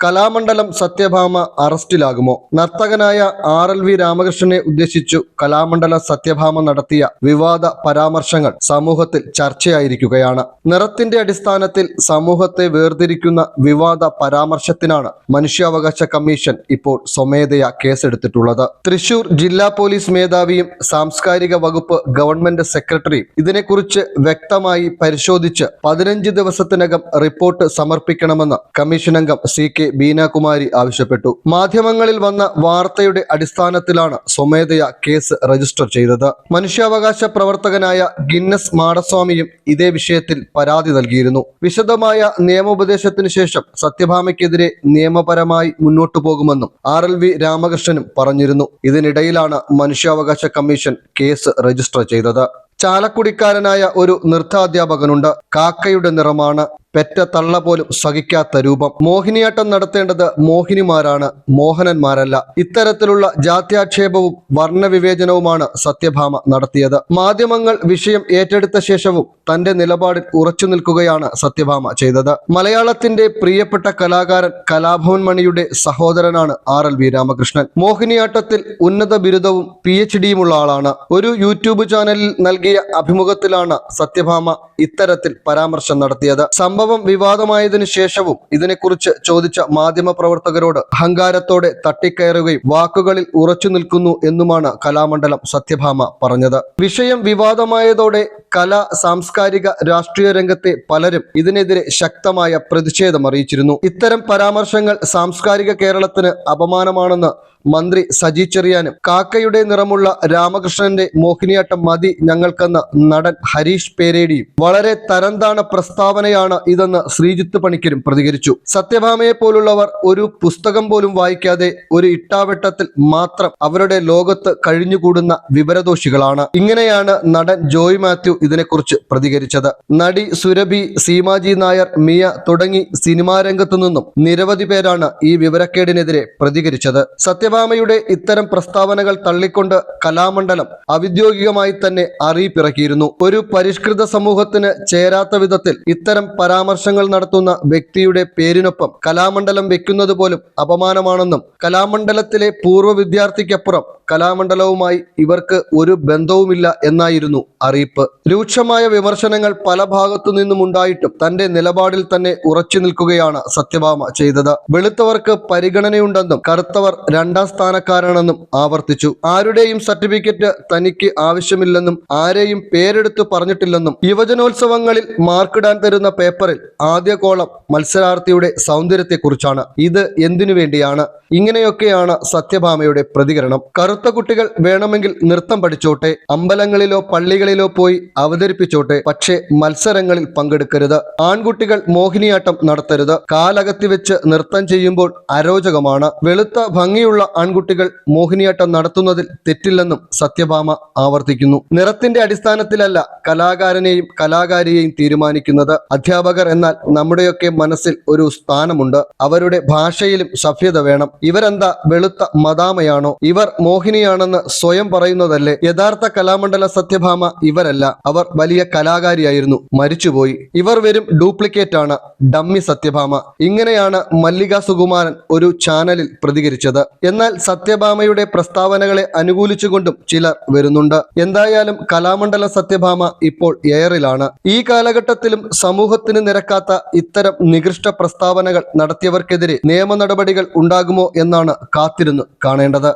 കലാമണ്ഡലം സത്യഭാമ അറസ്റ്റിലാകുമോ? നർത്തകനായ R L V രാമകൃഷ്ണനെ ഉദ്ദേശിച്ചു കലാമണ്ഡല സത്യഭാമ നടത്തിയ വിവാദ പരാമർശങ്ങൾ സമൂഹത്തിൽ ചർച്ചയായിരിക്കുകയാണ്. നിറത്തിന്റെ അടിസ്ഥാനത്തിൽ സമൂഹത്തെ വേർതിരിക്കുന്ന വിവാദ പരാമർശത്തിനാണ് മനുഷ്യാവകാശ കമ്മീഷൻ ഇപ്പോൾ സ്വമേധയാ കേസെടുത്തിട്ടുള്ളത്. തൃശൂർ ജില്ലാ പോലീസ് മേധാവിയും സാംസ്കാരിക വകുപ്പ് ഗവൺമെന്റ് സെക്രട്ടറിയും ഇതിനെക്കുറിച്ച് വ്യക്തമായി പരിശോധിച്ച് പതിനഞ്ച് ദിവസത്തിനകം റിപ്പോർട്ട് സമർപ്പിക്കണമെന്ന് കമ്മീഷൻ അംഗം സി കെ ബീനാകുമാരി ആവശ്യപ്പെട്ടു. മാധ്യമങ്ങളിൽ വന്ന വാർത്തയുടെ അടിസ്ഥാനത്തിലാണ് സ്വമേധയാ കേസ് രജിസ്റ്റർ ചെയ്തത്. മനുഷ്യാവകാശ പ്രവർത്തകനായ ഗിന്നസ് മാടസ്വാമിയും ഇതേ വിഷയത്തിൽ പരാതി നൽകിയിരുന്നു. വിശദമായ നിയമോപദേശത്തിനു ശേഷം സത്യഭാമയ്ക്കെതിരെ നിയമപരമായി മുന്നോട്ടു പോകുമെന്നും ആർ എൽ വി രാമകൃഷ്ണനും പറഞ്ഞിരുന്നു. ഇതിനിടയിലാണ് മനുഷ്യാവകാശ കമ്മീഷൻ കേസ് രജിസ്റ്റർ ചെയ്തത്. ചാലക്കുടിക്കാരനായ ഒരു നൃത്താധ്യാപകനുണ്ട്. കാക്കയുടെ നിറമാണ് പെറ്റ തള്ള പോലും സഹിക്കാത്ത രൂപം. മോഹിനിയാട്ടം നടത്തേണ്ടത് മോഹിനിമാരാണ് മോഹനന്മാരല്ല. ഇത്തരത്തിലുള്ള ജാത്യാക്ഷേപവും വർണവിവേചനവുമാണ് സത്യഭാമ നടത്തിയത്. മാധ്യമങ്ങൾ വിഷയം ഏറ്റെടുത്ത ശേഷവും തന്റെ നിലപാടിൽ ഉറച്ചു നിൽക്കുകയാണ് സത്യഭാമ ചെയ്തത്. മലയാളത്തിന്റെ പ്രിയപ്പെട്ട കലാകാരൻ കലാഭവൻ മണിയുടെ സഹോദരനാണ് ആർ എൽ വി രാമകൃഷ്ണൻ മോഹിനിയാട്ടത്തിൽ ഉന്നത ബിരുദവും പി എച്ച് ഡിയുമുള്ള ആളാണ്. ഒരു യൂട്യൂബ് ചാനലിൽ നൽകിയ അഭിമുഖത്തിലാണ് സത്യഭാമ ഇത്തരത്തിൽ പരാമർശം നടത്തിയത്. സംഭവം വിവാദമായതിനു ശേഷവും ഇതിനെക്കുറിച്ച് ചോദിച്ച മാധ്യമ പ്രവർത്തകരോട് അഹങ്കാരത്തോടെ തട്ടിക്കയറുകയും വാക്കുകളിൽ ഉറച്ചു നിൽക്കുന്നു എന്നുമാണ് കലാമണ്ഡലം സത്യഭാമ പറഞ്ഞത്. വിഷയം വിവാദമായതോടെ കല സാംസ്കാരിക രാഷ്ട്രീയ രംഗത്തെ പലരും ഇതിനെതിരെ ശക്തമായ പ്രതിഷേധം അറിയിച്ചിരുന്നു. ഇത്തരം പരാമർശങ്ങൾ സാംസ്കാരിക കേരളത്തിന് അപമാനമാണെന്ന് മന്ത്രി സജി ചെറിയാനും കാക്കയുടെ നിറമുള്ള രാമകൃഷ്ണന്റെ മോഹിനിയാട്ടം മതി ഞങ്ങൾക്കെന്ന് നടൻ ഹരീഷ് പേരേടിയും വളരെ തരംതാണ പ്രസ്താവനയാണ് ഇതെന്ന് ശ്രീജിത്ത് പണിക്കരും പ്രതികരിച്ചു. സത്യഭാമയെ പോലുള്ളവർ ഒരു പുസ്തകം പോലും വായിക്കാതെ ഒരു ഇട്ടാവട്ടത്തിൽ മാത്രം അവരുടെ ലോകത്ത് കഴിഞ്ഞുകൂടുന്ന വിവരദോഷികളാണ്. ഇങ്ങനെയാണ് നടൻ ജോയ് മാത്യു ഇതിനെക്കുറിച്ച് പ്രതികരിച്ചത്. നടി സുരഭി സീമാജി നായർ മിയ തുടങ്ങി സിനിമാ രംഗത്തു നിന്നും നിരവധി പേരാണ് ഈ വിവരക്കേടിനെതിരെ പ്രതികരിച്ചത്. സത്യഭാമയുടെ ഇത്തരം പ്രസ്താവനകൾ തള്ളിക്കൊണ്ട് കലാമണ്ഡലം ഔദ്യോഗികമായി തന്നെ അറിയിപ്പിറക്കിയിരുന്നു. ഒരു പരിഷ്കൃത സമൂഹത്തിന് ചേരാത്ത വിധത്തിൽ ഇത്തരം പരാമർശങ്ങൾ നടത്തുന്ന വ്യക്തിയുടെ പേരിനൊപ്പം കലാമണ്ഡലം വെക്കുന്നത് പോലും അപമാനമാണെന്നും കലാമണ്ഡലത്തിലെ പൂർവ വിദ്യാർത്ഥിക്കപ്പുറം കലാമണ്ഡലവുമായി ഇവർക്ക് ഒരു ബന്ധവുമില്ല എന്നായിരുന്നു അറിയിപ്പ്. രൂക്ഷമായ വിമർശനങ്ങൾ പല ഭാഗത്തു നിന്നും ഉണ്ടായിട്ടും തന്റെ നിലപാടിൽ തന്നെ ഉറച്ചു നിൽക്കുകയാണ് സത്യഭാമ ചെയ്തത്. വെളുത്തവർക്ക് പരിഗണനയുണ്ടെന്നും കറുത്തവർ രണ്ടാം സ്ഥാനക്കാരാണെന്നും ആവർത്തിച്ചു. ആരുടെയും സർട്ടിഫിക്കറ്റ് തനിക്ക് ആവശ്യമില്ലെന്നും ആരെയും പേരെടുത്തു പറഞ്ഞിട്ടില്ലെന്നും യുവജനോത്സവങ്ങളിൽ മാർക്കിടാൻ തരുന്ന പേപ്പറിൽ ആദ്യ കോളം മത്സരാർത്ഥിയുടെ സൗന്ദര്യത്തെക്കുറിച്ചാണ്. ഇത് എന്തിനു വേണ്ടിയാണ്? ഇങ്ങനെയൊക്കെയാണ് സത്യഭാമയുടെ പ്രതികരണം. കറുത്ത കുട്ടികൾ വേണമെങ്കിൽ നൃത്തം പഠിച്ചോട്ടെ അമ്പലങ്ങളിലോ പള്ളികളിലോ പോയി അവതരിപ്പിച്ചോട്ടെ പക്ഷേ മത്സരങ്ങളിൽ പങ്കെടുക്കരുത്. ആൺകുട്ടികൾ മോഹിനിയാട്ടം നടത്തരുത്. കാലകത്തി വെച്ച് നൃത്തം ചെയ്യുമ്പോൾ അരോചകമാണ്. വെളുത്ത ഭംഗിയുള്ള ആൺകുട്ടികൾ മോഹിനിയാട്ടം നടത്തുന്നതിൽ തെറ്റില്ലെന്നും സത്യഭാമ ആവർത്തിക്കുന്നു. നിറത്തിന്റെ അടിസ്ഥാനത്തിലല്ല കലാകാരനെയും കലാകാരിയെയും തീരുമാനിക്കുന്നത്. അധ്യാപകർ എന്നാൽ നമ്മുടെയൊക്കെ മനസ്സിൽ ഒരു സ്ഥാനമുണ്ട്. അവരുടെ ഭാഷയിലും സഭ്യത വേണം. ഇവരെന്താ വെളുത്ത മതാമയാണോ ഇവർ മോഹിനിയാണെന്ന് സ്വയം പറയുന്നതല്ലേ? യഥാർത്ഥ കലാമണ്ഡല സത്യഭാമ ഇവരല്ല. അവർ വലിയ കലാകാരിയായിരുന്നു. മരിച്ചുപോയി. ഇവർ വെറും ഡ്യൂപ്ലിക്കേറ്റ് ആണ് ഡമ്മി സത്യഭാമ. ഇങ്ങനെയാണ് മല്ലിക സുകുമാരൻ ഒരു ചാനലിൽ പ്രതികരിച്ചത്. എന്നാൽ സത്യഭാമയുടെ പ്രസ്താവനകളെ അനുകൂലിച്ചുകൊണ്ടും ചിലർ വരുന്നുണ്ട്. എന്തായാലും കലാമണ്ഡല സത്യഭാമ ഇപ്പോൾ എയറിലാണ്. ഈ കാലഘട്ടത്തിലും സമൂഹത്തിന് നിരക്കാത്ത ഇത്തരം നികൃഷ്ട പ്രസ്താവനകൾ നടത്തിയവർക്കെതിരെ നിയമ നടപടികൾ ഉണ്ടാകുമോ എന്നാണ് കാത്തിരുന്ന് കാണേണ്ടത്.